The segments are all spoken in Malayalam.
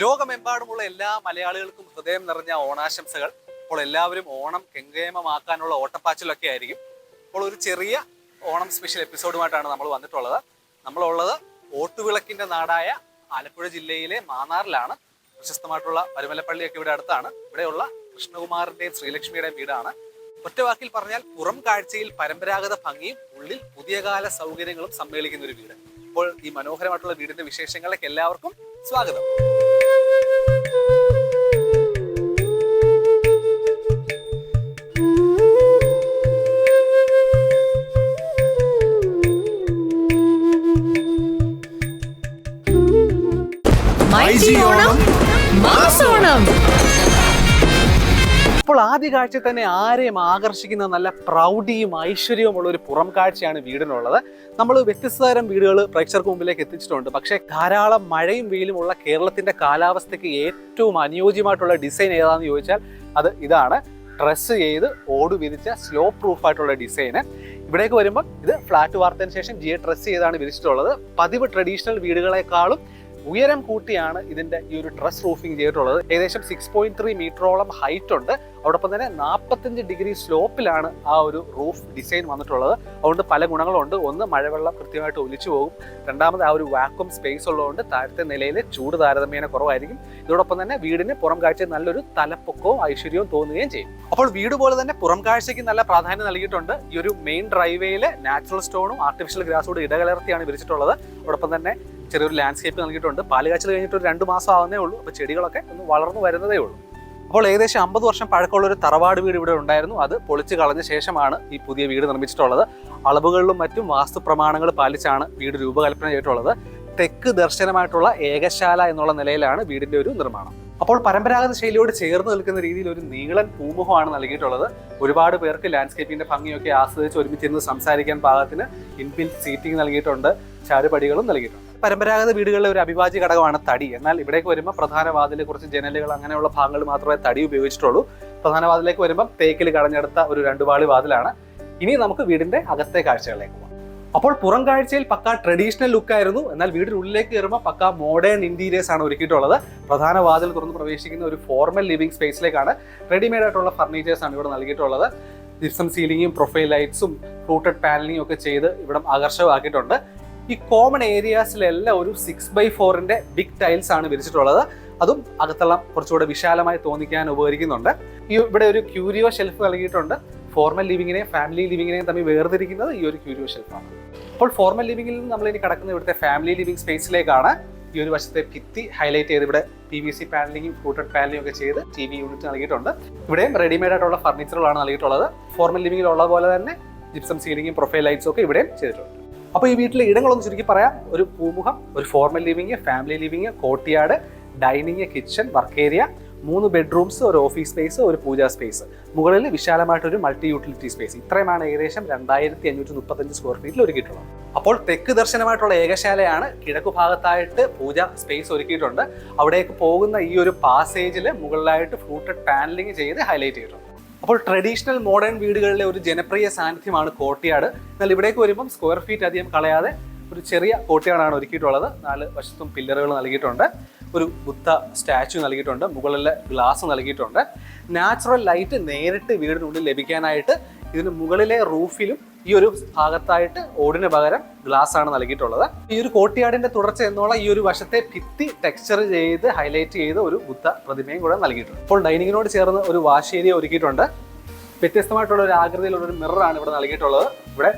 ലോകമെമ്പാടുമുള്ള എല്ലാ മലയാളികൾക്കും ഹൃദയം നിറഞ്ഞ ഓണാശംസകൾ. അപ്പോൾ എല്ലാവരും ഓണം കെങ്കേമമാക്കാനുള്ള ഓട്ടപ്പാച്ചിലൊക്കെ ആയിരിക്കും. അപ്പോൾ ഒരു ചെറിയ ഓണം സ്പെഷ്യൽ എപ്പിസോഡുമായിട്ടാണ് നമ്മൾ വന്നിട്ടുള്ളത്. നമ്മളുള്ളത് ഓട്ടുവിളക്കിന്റെ നാടായ ആലപ്പുഴ ജില്ലയിലെ മാന്നാറിലാണ്. പ്രശസ്തമായിട്ടുള്ള പരുമലപ്പള്ളിയൊക്കെ ഇവിടെ അടുത്താണ്. ഇവിടെയുള്ള കൃഷ്ണകുമാറിന്റെയും ശ്രീലക്ഷ്മിയുടെയും വീടാണ്. ഒറ്റവാക്കിൽ പറഞ്ഞാൽ പുറം കാഴ്ചയിൽ പരമ്പരാഗത ഭംഗിയും ഉള്ളിൽ പുതിയ കാല സൗകര്യങ്ങളും സമ്മേളിക്കുന്ന ഒരു വീട്. അപ്പോൾ ഈ മനോഹരമായിട്ടുള്ള വീടിന്റെ വിശേഷങ്ങളിലേക്ക് എല്ലാവർക്കും സ്വാഗതം. അപ്പോൾ ആദ്യ കാഴ്ച തന്നെ ആരെയും ആകർഷിക്കുന്ന നല്ല പ്രൗഢിയും ഐശ്വര്യവുമുള്ള ഒരു പുറം കാഴ്ചയാണ് വീടിനുള്ളത്. നമ്മൾ വ്യത്യസ്ത തരം വീടുകൾ പ്രേക്ഷകർക്ക് മുമ്പിലേക്ക് എത്തിച്ചിട്ടുണ്ട്. പക്ഷേ ധാരാളം മഴയും വെയിലും ഉള്ള കേരളത്തിന്റെ കാലാവസ്ഥയ്ക്ക് ഏറ്റവും അനുയോജ്യമായിട്ടുള്ള ഡിസൈൻ ഏതാണെന്ന് ചോദിച്ചാൽ അത് ഇതാണ്. ഡ്രസ്സ് ചെയ്ത് ഓട് വിരിച്ച സ്ലോ പ്രൂഫ് ആയിട്ടുള്ള ഡിസൈന് ഇവിടേക്ക് വരുമ്പോൾ ഇത് ഫ്ലാറ്റ് വാർത്തതിന് ശേഷം ജിയെ ഡ്രസ്സ് ചെയ്താണ് വിരിച്ചിട്ടുള്ളത്. പതിവ് ട്രഡീഷണൽ വീടുകളെക്കാളും ഉയരം കൂട്ടിയാണ് ഇതിന്റെ ഈ ഒരു ഡ്രസ് റൂഫിംഗ് ചെയ്തിട്ടുള്ളത്. ഏകദേശം സിക്സ് പോയിന്റ് ത്രീ മീറ്ററോളം ഹൈറ്റ് ഉണ്ട്. അതോടൊപ്പം തന്നെ നാൽപ്പത്തഞ്ച് ഡിഗ്രി സ്ലോപ്പിലാണ് ആ ഒരു റൂഫ് ഡിസൈൻ വന്നിട്ടുള്ളത്. അതുകൊണ്ട് പല ഗുണങ്ങളുണ്ട്. ഒന്ന് മഴവെള്ളം കൃത്യമായിട്ട് ഒലിച്ചു പോകും. രണ്ടാമത് ആ ഒരു വാക്വം സ്പേസ് ഉള്ളതുകൊണ്ട് താഴത്തെ നിലയിൽ ചൂട് താരതമ്യേന കുറവായിരിക്കും. ഇതോടൊപ്പം തന്നെ വീടിന് പുറം കാഴ്ച നല്ലൊരു തലപ്പൊക്കവും ഐശ്വര്യവും തോന്നുകയും ചെയ്യും. അപ്പോൾ വീട് പോലെ തന്നെ പുറം കാഴ്ചയ്ക്ക് നല്ല പ്രാധാന്യം നൽകിയിട്ടുണ്ട്. ഈ ഒരു മെയിൻ ഡ്രൈവേയിൽ നാച്ചുറൽ സ്റ്റോണും ആർട്ടിഫിഷ്യൽ ഗ്രാസോട് ഇടകലർത്തിയാണ് വിരിച്ചിട്ടുള്ളത്. അതോടൊപ്പം തന്നെ ചെറിയൊരു ലാൻഡ്സ്കേപ്പ് നൽകിയിട്ടുണ്ട്. പാലുകാച്ചൽ കഴിഞ്ഞിട്ട് ഒരു രണ്ട് മാസം ആവുന്നേ ഉള്ളൂ. അപ്പോൾ ചെടികളൊക്കെ ഒന്ന് വളർന്നു വരുന്നതേ ഉള്ളൂ. അപ്പോൾ ഏകദേശം അമ്പത് വർഷം പഴക്കമുള്ള ഒരു തറവാട് വീട് ഇവിടെ ഉണ്ടായിരുന്നു. അത് പൊളിച്ച് കളഞ്ഞ ശേഷമാണ് ഈ പുതിയ വീട് നിർമ്മിച്ചിട്ടുള്ളത്. അളവുകളിലും മറ്റും വാസ്തു പ്രമാണങ്ങൾ പാലിച്ചാണ് വീട് രൂപകൽപ്പന ചെയ്തിട്ടുള്ളത്. തെക്ക് ദർശനമായിട്ടുള്ള ഏകശാല എന്നുള്ള നിലയിലാണ് വീടിന്റെ ഒരു നിർമ്മാണം. അപ്പോൾ പരമ്പരാഗത ശൈലിയോട് ചേർന്ന് നിൽക്കുന്ന രീതിയിൽ ഒരു നീളൻ പൂമുഖമാണ് നൽകിയിട്ടുള്ളത്. ഒരുപാട് പേർക്ക് ലാൻഡ്സ്കേപ്പിന്റെ ഭംഗിയൊക്കെ ആസ്വദിച്ച് ഒരുമിച്ചിരുന്ന് സംസാരിക്കാൻ പാകത്തിന് ഇൻബിൽ സീറ്റിംഗ് നൽകിയിട്ടുണ്ട്. ചാരുപടികളും നൽകിയിട്ടുണ്ട്. പരമ്പരാഗത വീടുകളിലെ ഒരു അവിഭാജ്യ ഘടകമാണ് തടി. എന്നാൽ ഇവിടേക്ക് വരുമ്പോൾ പ്രധാന വാതിൽ കുറച്ച് ജനലുകൾ അങ്ങനെയുള്ള ഭാഗങ്ങൾ മാത്രമേ തടി ഉപയോഗിച്ചിട്ടുള്ളൂ. പ്രധാന വാതിലേക്ക് വരുമ്പോൾ തേക്കിൽ കടഞ്ഞെടുത്ത ഒരു രണ്ടു പാളി വാതിലാണ്. ഇനി നമുക്ക് വീടിന്റെ അകത്തെ കാഴ്ചകളിലേക്ക് പോകാം അപ്പോൾ പുറം കാഴ്ചയിൽ പക്ക ട്രഡീഷണൽ ലുക്ക് ആയിരുന്നു. എന്നാൽ വീടിനുള്ളിലേക്ക് കയറുമ്പോൾ പക്ക മോഡേൺ ഇന്റീരിയേഴ്സ് ആണ് ഒരുക്കിയിട്ടുള്ളത്. പ്രധാന വാതിൽ തുറന്ന് പ്രവേശിക്കുന്ന ഒരു ഫോർമൽ ലിവിംഗ് സ്പേസിലേക്കാണ് റെഡിമെയ്ഡ് ആയിട്ടുള്ള ഫർണിച്ചേഴ്സ് ആണ് ഇവിടെ നൽകിയിട്ടുള്ളത്. ജിപ്സം സീലിംഗും പ്രൊഫൈൽ ലൈറ്റ്സും ഫ്ലൂട്ടഡ് പാനലിങ്ങും ഒക്കെ ചെയ്ത് ഇവിടെ ആകർഷകമാക്കിയിട്ടുണ്ട്. ഈ കോമൺ ഏരിയാസിലെല്ലാം ഒരു സിക്സ് ബൈ ഫോറിന്റെ ബിഗ് ടൈൽസ് ആണ് വിരിച്ചിട്ടുള്ളത്. അതും അകത്തെല്ലാം കുറച്ചുകൂടെ വിശാലമായി തോന്നിക്കാൻ ഉപകരിക്കുന്നുണ്ട്. ഈ ഇവിടെ ഒരു ക്യൂരിയോ ഷെൽഫ് നൽകിയിട്ടുണ്ട്. ഫോർമൽ ലിവിങ്ങിനെയും ഫാമിലി ലിവിങ്ങിനെയും തമ്മിൽ വേർതിരിക്കുന്നത് ഈ ഒരു ക്യൂരിയോ ഷെൽഫാണ് അപ്പോൾ ഫോർമൽ ലിവിങ്ങിൽ നിന്ന് നമ്മൾ ഇനി കടക്കുന്ന ഇവിടുത്തെ ഫാമിലി ലിവിംഗ് സ്പേസിലേക്കാണ് ഈ ഒരു വശത്തെ ഭിത്തി ഹൈലൈറ്റ് ചെയ്ത് ഇവിടെ പി വി സി പാനലിങ്ങും ഫ്ലൂട്ടഡ് പാനലിംഗ് ഒക്കെ ചെയ്ത് ടി വി യൂണിറ്റ് നൽകിയിട്ടുണ്ട്. ഇവിടെയും റെഡിമെയ്ഡ് ആയിട്ടുള്ള ഫർണിച്ചറുകളാണ് നൽകിയിട്ടുള്ളത്. ഫോർമൽ ലിവിങ്ങിൽ ഉള്ള പോലെ തന്നെ ജിപ്സം സീലിംഗും പ്രൊഫൈൽ ലൈറ്റ്സും ഒക്കെ ഇവിടെയും ചെയ്തിട്ടുണ്ട്. അപ്പോൾ ഈ വീട്ടിലെ ഇടങ്ങളൊന്ന് ചുരുക്കി പറയാം. ഒരു പൂമുഖം ഒരു ഫോർമൽ ലിവിങ് ഫാമിലി ലിവിങ് കോട്ടിയാട് ഡൈനിങ് കിച്ചൺ വർക്ക് ഏരിയ മൂന്ന് ബെഡ്റൂംസ് ഒരു ഓഫീസ് സ്പേസ് ഒരു പൂജാ സ്പേസ് മുകളിൽ വിശാലമായിട്ടൊരു മൾട്ടി യൂട്ടിലിറ്റി സ്പേസ് ഇത്രയുമാണ് ഏകദേശം രണ്ടായിരത്തി അഞ്ഞൂറ്റി മുപ്പത്തഞ്ച് സ്ക്വയർ ഫീറ്റിൽ ഒരുക്കിയിട്ടുള്ളത്. അപ്പോൾ തെക്ക് ദർശനമായിട്ടുള്ള ഏകശാലയാണ് കിഴക്കു ഭാഗത്തായിട്ട് പൂജ സ്പേസ് ഒരുക്കിയിട്ടുണ്ട്. അവിടേക്ക് പോകുന്ന ഈ ഒരു പാസേജിൽ മുകളിലായിട്ട് ഫ്രൂട്ട് പാനലിംഗ് ചെയ്ത് ഹൈലൈറ്റ് ചെയ്തിട്ടുണ്ട്. അപ്പോൾ ട്രഡീഷണൽ മോഡേൺ വീടുകളിലെ ഒരു ജനപ്രിയ സാന്നിധ്യമാണ് കോട്ടയാട്. എന്നാൽ ഇവിടേക്ക് വരുമ്പം സ്ക്വയർ ഫീറ്റ് അധികം കളയാതെ ഒരു ചെറിയ കോട്ടയാടാണ് ഒരുക്കിയിട്ടുള്ളത്. നാല് വശത്തും പില്ലറുകൾ നൽകിയിട്ടുണ്ട്. ഒരു ബുദ്ധ സ്റ്റാച്ചു നൽകിയിട്ടുണ്ട്. മുകളിൽ ഗ്ലാസ് നൽകിയിട്ടുണ്ട്. നാച്ചുറൽ ലൈറ്റ് നേരിട്ട് വീടിനുള്ളിൽ ലഭിക്കാനായിട്ട് ഇതിന് മുകളിലെ റൂഫിലും ഈ ഒരു ഭാഗത്തായിട്ട് ഓടിന് പകരം ഗ്ലാസ് ആണ് നൽകിയിട്ടുള്ളത്. ഈ ഒരു കോട്ടിയാടിന്റെ തുടർച്ച എന്നുള്ള ഈ ഒരു വശത്തെ ഭിത്തി ടെക്സ്ചർ ചെയ്ത് ഹൈലൈറ്റ് ചെയ്ത ഒരു ബുദ്ധ പ്രതിമയും കൂടെ നൽകിയിട്ടുണ്ട്. ഇപ്പോൾ ഡൈനിങ്ങിനോട് ചേർന്ന് ഒരു വാഷ് ഏരിയ ഒരുക്കിയിട്ടുണ്ട്. വ്യത്യസ്തമായിട്ടുള്ള ഒരു ആകൃതിയിലുള്ള ഒരു മിററാണ് ഇവിടെ നൽകിയിട്ടുള്ളത്. ഇവിടെ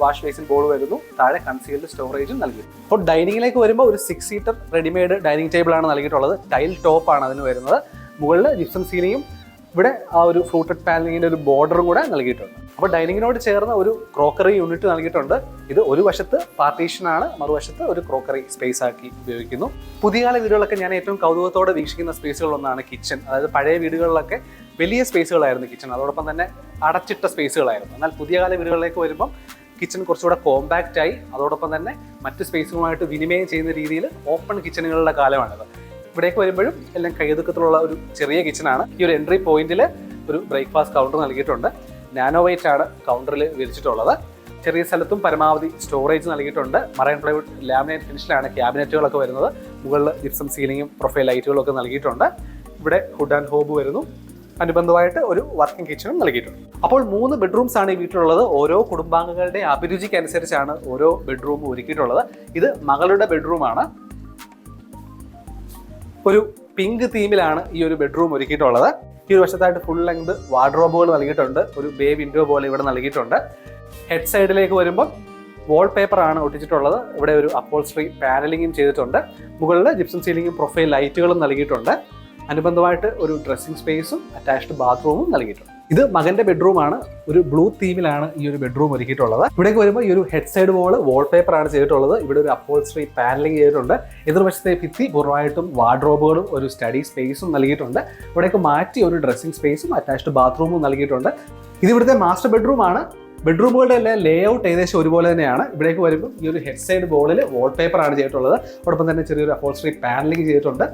വാഷ് ബേസിൻ ബോൾ വരുന്നു. താഴെ കൺസീൽഡ് സ്റ്റോറേജും നൽകി. അപ്പോൾ ഡൈനിങ്ങിലേക്ക് വരുമ്പോൾ ഒരു six seater readymade dining table ആണ് നൽകിയിട്ടുള്ളത്. ടൈൽ ടോപ്പ് ആണ് അതിന് വരുന്നത്. മുകളിൽ ജിപ്സം സീലിങ്ങും ഇവിടെ ആ ഒരു ഫ്രൂട്ടഡ് പാനലിങ്ങിന്റെ ഒരു ബോർഡറും കൂടെ നൽകിയിട്ടുണ്ട്. അപ്പോൾ ഡൈനിങ്ങിനോട് ചേർന്ന ഒരു ക്രോക്കറി യൂണിറ്റ് നൽകിയിട്ടുണ്ട്. ഇത് ഒരു വശത്ത് പാർട്ടീഷൻ ആണ് മറുവശത്ത് ഒരു ക്രോക്കറി സ്പേസ് ആക്കി ഉപയോഗിക്കുന്നു. പുതിയ കാല വീടുകളൊക്കെ ഞാൻ ഏറ്റവും കൗതുകത്തോടെ വീക്ഷിക്കുന്ന സ്പേസുകളൊന്നാണ് കിച്ചൺ. അതായത് പഴയ വീടുകളിലൊക്കെ വലിയ സ്പേസുകളായിരുന്നു കിച്ചൺ. അതോടൊപ്പം തന്നെ അടച്ചിട്ട സ്പേസുകളായിരുന്നു. എന്നാൽ പുതിയ കാല വീടുകളിലേക്ക് വരുമ്പം കിച്ചൺ കുറച്ചുകൂടെ കോമ്പാക്റ്റ് ആയി. അതോടൊപ്പം തന്നെ മറ്റ് സ്പേസുകളുമായിട്ട് വിനിമയം ചെയ്യുന്ന രീതിയിൽ ഓപ്പൺ കിച്ചണുകളുടെ കാലമാണിത്. ഇവിടേക്ക് വരുമ്പോഴും എല്ലാം കൈതുക്കത്തിലുള്ള ഒരു ചെറിയ കിച്ചണാണ്. ഈ ഒരു എൻട്രി പോയിന്റിൽ ഒരു ബ്രേക്ക്ഫാസ്റ്റ് കൗണ്ടർ നൽകിയിട്ടുണ്ട്. നാനോ ആണ് കൗണ്ടറിൽ വിരിച്ചിട്ടുള്ളത്. ചെറിയ സ്ഥലത്തും പരമാവധി സ്റ്റോറേജ് നൽകിയിട്ടുണ്ട്. മറൈൻ പ്ലൈവുഡ് ലാമിനേറ്റ് ഫിനിഷിലാണ് ക്യാബിനറ്റുകളൊക്കെ വരുന്നത്. മുകളിൽ ജിപ്സം സീലിങ്ങും പ്രൊഫൈൽ ലൈറ്റുകളൊക്കെ നൽകിയിട്ടുണ്ട്. ഇവിടെ ഹുഡ് ആൻഡ് ഹോബ് വരുന്നു. അനുബന്ധമായിട്ട് ഒരു വർക്കിംഗ് കിച്ചണും നൽകിയിട്ടുണ്ട്. അപ്പോൾ മൂന്ന് ബെഡ്റൂംസ് ആണ് ഈ വീട്ടിലുള്ളത്. ഓരോ കുടുംബാംഗങ്ങളുടെ അഭിരുചിക്കനുസരിച്ചാണ് ഓരോ ബെഡ്റൂം ഒരുക്കിയിട്ടുള്ളത്. ഇത് മകളുടെ ബെഡ്റൂമാണ് ഒരു പിങ്ക് തീമിലാണ് ഈ ഒരു ബെഡ്റൂം ഒരുക്കിയിട്ടുള്ളത്. ഈ ഒരു വശത്തായിട്ട് ഫുൾ ലെങ്ത് വാർഡ്രോബുകൾ നൽകിയിട്ടുണ്ട്. ഒരു ബേ വിൻഡോ പോലെ ഇവിടെ നൽകിയിട്ടുണ്ട്. ഹെഡ് സൈഡിലേക്ക് വരുമ്പോൾ വാൾ ആണ് ഒട്ടിച്ചിട്ടുള്ളത്. ഇവിടെ ഒരു അപ്പോൾസ്ട്രി പാനലിങ്ങും ചെയ്തിട്ടുണ്ട്. മുകളിൽ ജിപ്സം സീലിങ്ങും പ്രൊഫൈൽ ലൈറ്റുകളും നൽകിയിട്ടുണ്ട്. അനുബന്ധമായിട്ട് ഒരു ഡ്രസ്സിംഗ് സ്പേസും അറ്റാച്ച്ഡ് ബാത്റൂമും നൽകിയിട്ടുണ്ട്. ഇത് മകന്റെ ബെഡ്റൂമാണ്. ഒരു ബ്ലൂ തീമിലാണ് ഈ ഒരു ബെഡ്റൂം ഒരുക്കിയിട്ടുള്ളത്. ഇവിടേക്ക് വരുമ്പോൾ ഈ ഒരു head side wall wallpaper ആണ് ചെയ്തിട്ടുള്ളത്. ഇവിടെ ഒരു അപ്പോൾസ്ട്രി പാനലിംഗ് ചെയ്തിട്ടുണ്ട്. എതിർവശത്തെ ഭിത്തി പൂർണമായിട്ടും വാർഡ്രോബുകളും ഒരു സ്റ്റഡി സ്പേസും നൽകിയിട്ടുണ്ട്. ഇവിടേക്ക് മാറ്റി ഒരു ഡ്രസ്സിംഗ് സ്പേസും അറ്റാച്ച്ഡ് ബാത്റൂമും നൽകിയിട്ടുണ്ട്. ഇത് ഇവിടുത്തെ മാസ്റ്റർ ബെഡ്റൂം ആണ്. ബെഡ്റൂമുകളുടെ എല്ലാം ലേ ഔട്ട് ഏകദേശം ഒരുപോലെ തന്നെയാണ്. ഇവിടേക്ക് വരുമ്പോൾ ഈ ഒരു ഹെഡ് സൈഡ് ബോളിൽ വാൾ പേപ്പർ ആണ് ചെയ്തിട്ടുള്ളത്. അതോടൊപ്പം തന്നെ ചെറിയൊരു അപ്പോൾസ്ട്രി പാനലിംഗ് ചെയ്തിട്ടുണ്ട്.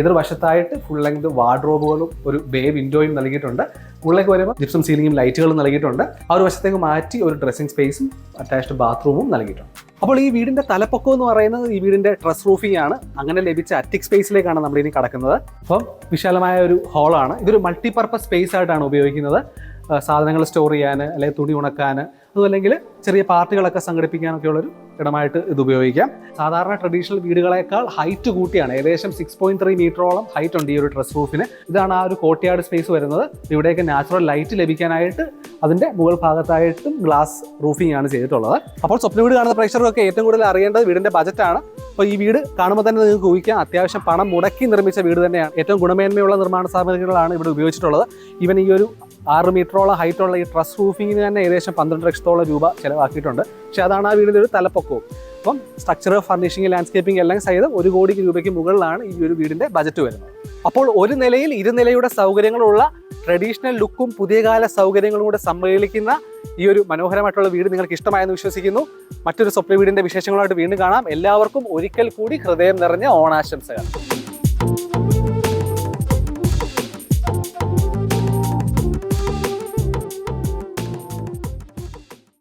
എതിർവശത്തായിട്ട് ഫുൾ ലെങ്ത് വാർഡ്രോബുകളും ഒരു ബേ വിൻഡോയും നൽകിയിട്ടുണ്ട്. മുകളിലേക്ക് വരുമ്പോൾ ജിപ്സം സീലിംഗും ലൈറ്റുകളും നൽകിയിട്ടുണ്ട്. ആ ഒരു വശത്തേക്ക് മാറ്റി ഒരു ഡ്രസ്സിംഗ് സ്പേസും അറ്റാച്ച്ഡ് ബാത്റൂമും നൽകിയിട്ടുണ്ട്. അപ്പോൾ ഈ വീടിന്റെ തലപ്പൊക്കം എന്ന് പറയുന്നത് ഈ വീടിന്റെ ട്രസ് റൂഫിംഗ് ആണ്. അങ്ങനെ ലഭിച്ച അറ്റിക് സ്പേസിലേക്കാണ് നമ്മൾ ഇനി കടക്കുന്നത്. അപ്പം വിശാലമായ ഒരു ഹാളാണ് ഇതൊരു മൾട്ടിപർപ്പസ് സ്പേസ് ആയിട്ടാണ് ഉപയോഗിക്കുന്നത്. സാധനങ്ങൾ സ്റ്റോർ ചെയ്യാൻ അല്ലെങ്കിൽ തുണി ഉണക്കാൻ അതുമല്ലെങ്കിൽ ചെറിയ പാർട്ടികളൊക്കെ സംഘടിപ്പിക്കാനൊക്കെ ഉള്ളൊരു ഇടമായിട്ട് ഇത് ഉപയോഗിക്കാം. സാധാരണ ട്രഡീഷണൽ വീടുകളേക്കാൾ ഹൈറ്റ് കൂട്ടിയാണ്. ഏകദേശം സിക്സ് പോയിന്റ് ത്രീ മീറ്ററോളം ഹൈറ്റ് ഉണ്ട് ഈ ഒരു ഡ്രസ് റൂഫിന് ഇതാണ് ആ ഒരു കോട്ടിയാട് സ്പേസ് വരുന്നത്. ഇവിടെയൊക്കെ നാച്ചുറൽ ലൈറ്റ് ലഭിക്കാനായിട്ട് അതിന്റെ മുകൾ ഭാഗത്തായിട്ടും ഗ്ലാസ് റൂഫിംഗ് ആണ് ചെയ്തിട്ടുള്ളത്. അപ്പോൾ സ്വപ്ന വീട് കാണുന്ന പ്രേക്ഷകർക്കൊക്കെ ഏറ്റവും കൂടുതൽ അറിയേണ്ടത് വീടിന്റെ ബജറ്റാണ് അപ്പോൾ ഈ വീട് കാണുമ്പോൾ തന്നെ നിങ്ങൾക്ക് ഊഹിക്കാം അത്യാവശ്യം പണം മുടക്കി നിർമ്മിച്ച വീട് തന്നെയാണ്. ഏറ്റവും ഗുണമേന്മയുള്ള നിർമ്മാണ സാമഗ്രികളാണ് ഇവിടെ ഉപയോഗിച്ചിട്ടുള്ളത്. ഈവൻ ഈ ഒരു ആറ് മീറ്ററോളം ഹൈറ്റുള്ള ഈ ട്രസ് റൂഫിങ്ങിന് തന്നെ ഏകദേശം പന്ത്രണ്ട് ലക്ഷത്തോളം രൂപ ചിലവാക്കിയിട്ടുണ്ട്. പക്ഷേ അതാണ് ആ വീടിന്റെ ഒരു തലപ്പൊക്കവും. അപ്പം സ്ട്രക്ചർ ഫർണിഷിംഗ് ലാൻഡ്സ്കേപ്പിംഗ് എല്ലാം സഹിതം ഒരു കോടി രൂപയ്ക്ക് മുകളിലാണ് ഈ ഒരു വീടിന്റെ ബജറ്റ് വരുന്നത്. അപ്പോൾ ഒരു നിലയിൽ ഇരുനിലയുടെ സൗകര്യങ്ങളുള്ള ട്രഡീഷണൽ ലുക്കും പുതിയ കാല സൗകര്യങ്ങളും കൂടെ സമ്മേളിക്കുന്ന ഈ ഒരു മനോഹരമായിട്ടുള്ള വീട് നിങ്ങൾക്ക് ഇഷ്ടമായെന്ന് വിശ്വസിക്കുന്നു. മറ്റൊരു സ്വപ്ന വീടിന്റെ വിശേഷങ്ങളായിട്ട് വീണ്ടും കാണാം. എല്ലാവർക്കും ഒരിക്കൽ കൂടി ഹൃദയം നിറഞ്ഞ ഓണാശംസകൾ.